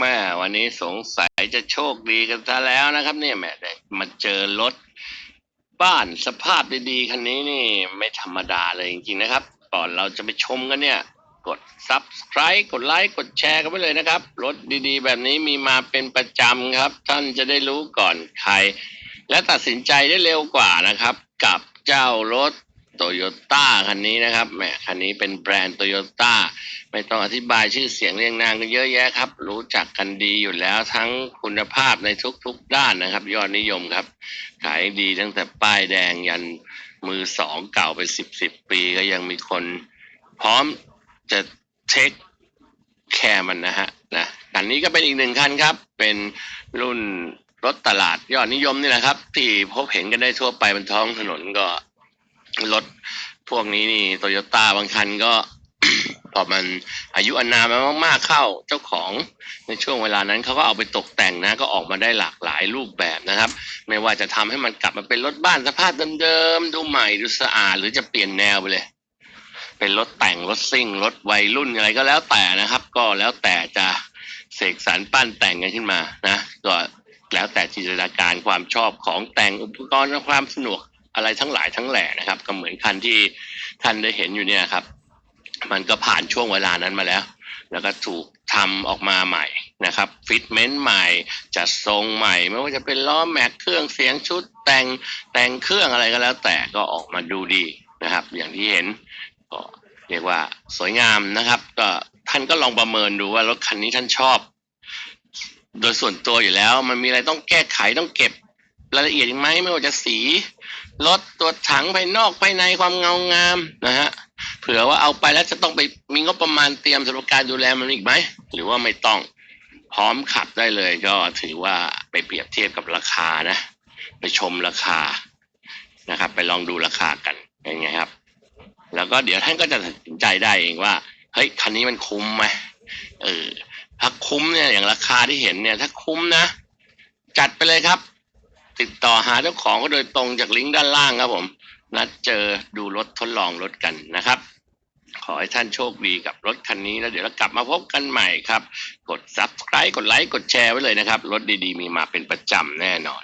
แม่วันนี้สงสัยจะโชคดีกันซะแล้วนะครับ เนี่ยแม่ได้มาเจอรถบ้านสภาพดีๆคันนี้นี่ไม่ธรรมดาเลยจริงๆนะครับ ก่อนเราจะไปชมกันเนี่ย กด subscribe กดไลค์กดแชร์กันไปเลยนะครับ รถดีๆ แบบนี้มีมาเป็นประจำครับ ท่านจะได้รู้ก่อนใคร และตัดสินใจได้เร็วกว่านะครับ กับเจ้ารถ โตโยต้าคันนี้นะครับแหมคันนี้เป็นแบรนด์โตโยต้าไม่ต้องอธิบายชื่อเสียงเรียงนามกันเยอะแยะครับ รู้จักกันดีอยู่แล้วทั้งคุณภาพในทุกๆด้านนะครับ ยอดนิยมครับ ขายดีตั้งแต่ป้ายแดงยันมือสองเก่าไปสิบสิบปีก็ยังมีคนพร้อมจะเช็คแคร์มันนะฮะนะคันนี้ก็เป็นอีกหนึ่งคันครับ เป็นรุ่นรถตลาดยอดนิยมนี่แหละครับ ที่พบเห็นกันได้ทั่วไปบนท้องถนนก็ รถพวกนี้นี่โตโยต้าบางคันก็ พอมันอายุอานามามากๆเข้าเจ้าของในช่วงเวลานั้นเขาก็เอาไปตกแต่งนะ ก็ออกมาได้หลากหลายรูปแบบนะครับ ไม่ว่าจะทำให้มันกลับมาเป็นรถบ้านสภาพเดิมๆดูใหม่ดูสะอาดหรือจะเปลี่ยนแนวไปเลย เป็นรถแต่งรถซิ่งรถวัยรุ่นอะไรก็แล้วแต่นะครับ ก็แล้วแต่จะเสกสรรปั้นแต่งกันขึ้นมานะก็แล้วแต่จินตนาการความชอบของแต่งอุปกรณ์ความสนุก อะไรทั้งหลายทั้งแหล่นะครับ ก็เหมือนคันที่ท่านได้เห็นอยู่เนี่ยครับ มันก็ผ่านช่วงเวลานั้นมาแล้ว แล้วก็ถูกทำออกมาใหม่นะครับฟิตเมนต์ใหม่จัดทรงใหม่ ไม่ว่าจะเป็นล้อแม็กเครื่องเสียงชุดแต่งแต่งเครื่องอะไรก็แล้ว แต่ก็ออกมาดูดีนะครับ อย่างที่เห็นก็เรียกว่าสวยงามนะครับ ก็ท่านก็ลองประเมินดูว่ารถคันนี้ท่านชอบ โดยส่วนตัวอยู่แล้ว มันมีอะไรต้องแก้ไขต้องเก็บ รายละเอียดอีกไหมไม่ว่าจะสีรถตัวถังภายนอกภายในความเงางามนะฮะเผื่อว่าเอาไปแล้วจะต้องไปมีงบประมาณเตรียมสำหรับการดูแลมันอีกไหมหรือว่าไม่ต้องพร้อมขับได้เลยก็ถือว่าไปเปรียบเทียบกับราคานะ ไปชมราคานะครับ ไปลองดูราคากันยังไงครับ แล้วก็เดี๋ยวท่านก็จะตัดสินใจได้เองว่าเฮ้ยคันนี้มันคุ้มไหมเออถ้าคุ้มเนี่ยอย่างราคาที่เห็นเนี่ย ถ้าคุ้มนะจัดไปเลยครับ ติดต่อหาเจ้าของก็โดยตรงจากลิงก์ด้านล่างครับผม นัดเจอดูรถทดลองรถกันนะครับ ขอให้ท่านโชคดีกับรถคันนี้แล้วเดี๋ยวเรากลับมาพบกันใหม่ครับ กด subscribe กดไลค์กดแชร์ไว้เลยนะครับ รถดีๆ มีมาเป็นประจำแน่นอน